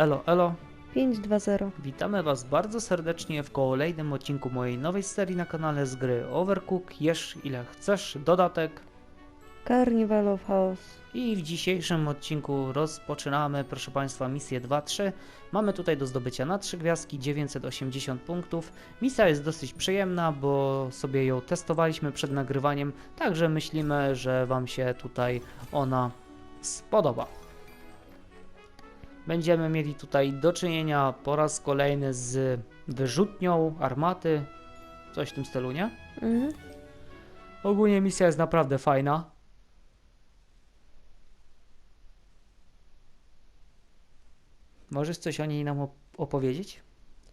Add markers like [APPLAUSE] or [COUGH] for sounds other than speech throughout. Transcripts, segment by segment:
Elo, elo. 520. Witamy Was bardzo serdecznie w kolejnym odcinku mojej nowej serii na kanale z gry Overcook. Jesz ile chcesz, dodatek. Carnival of Chaos. I w dzisiejszym odcinku rozpoczynamy, proszę Państwa, misję 2-3. Mamy tutaj do zdobycia na 3 gwiazdki 980 punktów. Misja jest dosyć przyjemna, bo sobie ją testowaliśmy przed nagrywaniem, także myślimy, że Wam się tutaj ona spodoba. Będziemy mieli tutaj do czynienia po raz kolejny z wyrzutnią armaty, coś w tym stylu, nie? Mhm. Ogólnie misja jest naprawdę fajna. Możesz coś o niej nam op- opowiedzieć?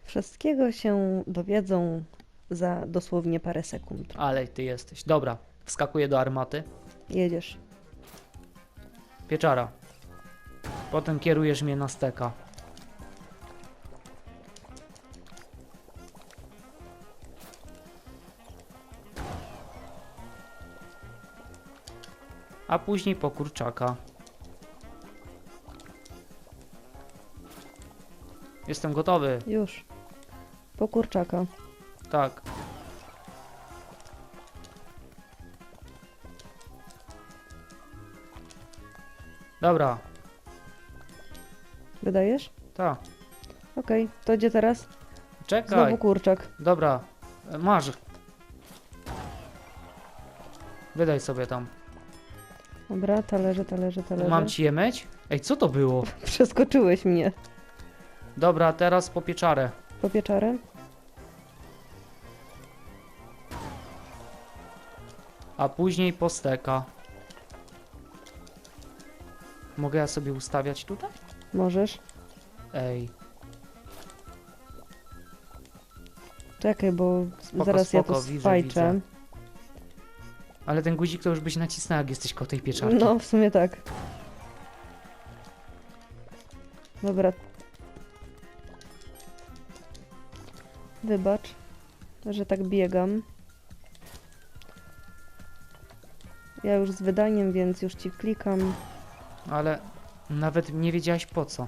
Wszystkiego się dowiedzą za dosłownie parę sekund. Ale ty jesteś. Dobra, wskakuję do armaty. Jedziesz. Pieczara. Potem kierujesz mnie na steka. A później po kurczaka. Jestem gotowy. Już. Po kurczaka. Tak. Dobra, Wydajesz? tak. Okej, to gdzie teraz? Czekaj. Znowu kurczak. Dobra, e, masz. Wydaj sobie tam. Dobra, talerze, talerze, talerze. Mam ci je myć? Ej, co to było? [LAUGHS] Przeskoczyłeś mnie. Dobra, teraz po pieczarę. Po pieczarę? A później po steka. Mogę ja sobie ustawiać tutaj? Możesz. Ej, Czekaj, bo Spoko, zaraz ja spoko, to widzę, sfajczę. widzę. ale ten guzik to już byś nacisnął, jak jesteś koło tej pieczarki. No, w sumie tak. Dobra. Wybacz, że tak biegam. Ja już z wydaniem, więc już ci klikam. Ale nawet nie wiedziałaś po co.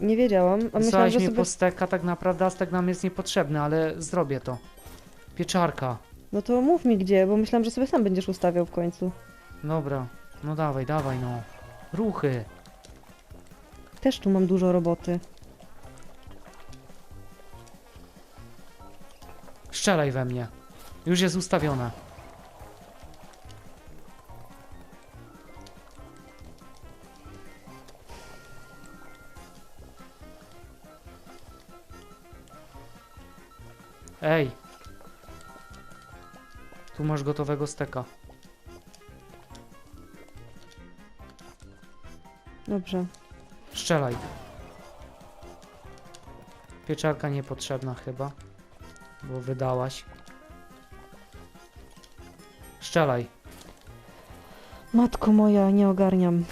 Nie wiedziałam, a myślałam, Wysłałaś że mnie sobie... po steka, tak naprawdę a stek nam jest niepotrzebny, ale zrobię to. Pieczarka. No to mów mi gdzie, bo myślałam, że sobie sam będziesz ustawiał w końcu. Dobra, no dawaj, dawaj no. Ruchy. Też tu mam dużo roboty. Strzelaj we mnie. Już jest ustawione. Ej. Tu masz gotowego steka. Dobrze. Strzelaj. Pieczarka niepotrzebna chyba, bo wydałaś. Strzelaj. Matko moja, nie ogarniam.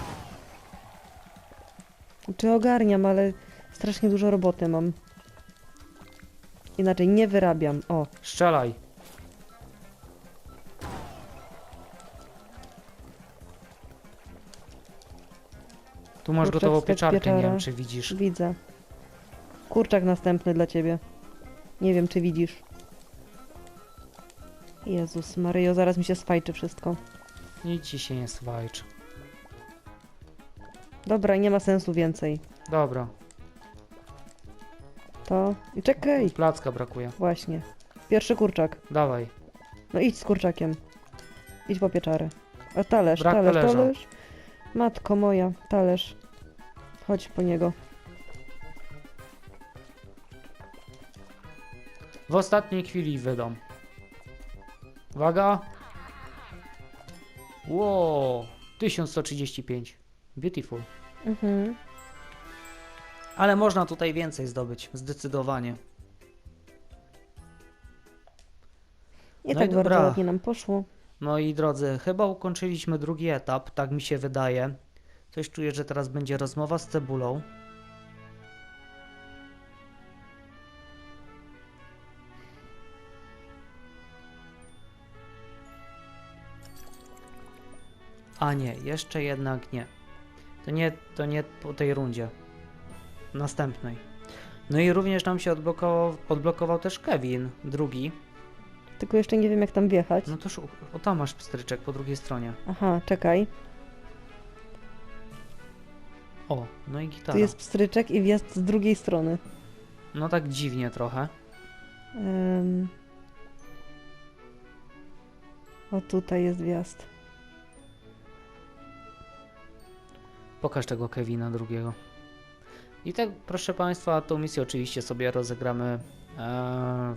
Czy ogarniam, ale strasznie dużo roboty mam. Inaczej nie wyrabiam. O, Strzelaj. Tu masz Kurczak, gotową pieczarkę, nie pieczara. wiem czy widzisz. widzę. Kurczak następny dla ciebie. Nie wiem, czy widzisz. Jezus Maryjo, zaraz mi się sfajczy wszystko. Nic ci się nie swajcz. Dobra, nie ma sensu więcej. Dobra, To... I czekaj! placka brakuje. Właśnie. Pierwszy kurczak. Dawaj. No idź z kurczakiem. Idź po pieczarę. A talerz, Brak talerz, talerza. talerz. Matko moja, talerz. Chodź po niego. W ostatniej chwili wydam. Uwaga. Wow, 1135. Beautiful. Mhm. Ale można tutaj więcej zdobyć, zdecydowanie. I No tak bardzo ładnie nam poszło. Moi drodzy, chyba ukończyliśmy drugi etap, tak mi się wydaje. Coś czuję, że teraz będzie rozmowa z cebulą. A nie, jeszcze jednak nie. To nie, to nie po tej rundzie. Następnej. No i również nam się odblokował, odblokował też Kevin, drugi. Tylko jeszcze nie wiem, jak tam wjechać. No to o tam masz pstryczek po drugiej stronie. Aha, czekaj. O, no i gitara. Tu jest pstryczek i wjazd z drugiej strony. No tak dziwnie trochę. Ym... O, tutaj jest wjazd. Pokaż tego Kevina drugiego. I tak, proszę Państwa, tą misję oczywiście sobie rozegramy e,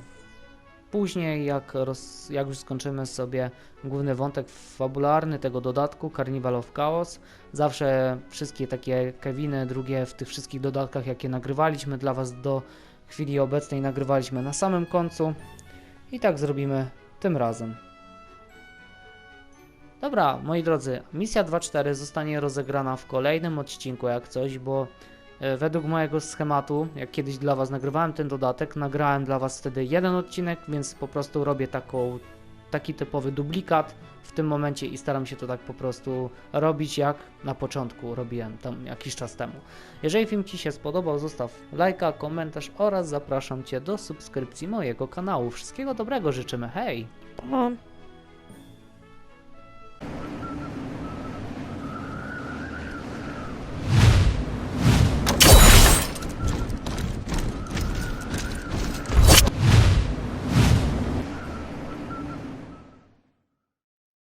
później, jak, roz, jak już skończymy sobie główny wątek fabularny tego dodatku Carnival of Chaos. Zawsze wszystkie takie Keviny drugie w tych wszystkich dodatkach, jakie nagrywaliśmy dla Was do chwili obecnej, nagrywaliśmy na samym końcu. I tak zrobimy tym razem. Dobra, moi drodzy, misja 2.4 zostanie rozegrana w kolejnym odcinku jak coś, bo według mojego schematu, jak kiedyś dla Was nagrywałem ten dodatek, nagrałem dla Was wtedy jeden odcinek, więc po prostu robię taką, taki typowy duplikat w tym momencie i staram się to tak po prostu robić jak na początku robiłem tam jakiś czas temu. Jeżeli film Ci się spodobał, zostaw lajka, komentarz oraz zapraszam Cię do subskrypcji mojego kanału. Wszystkiego dobrego życzymy, hej!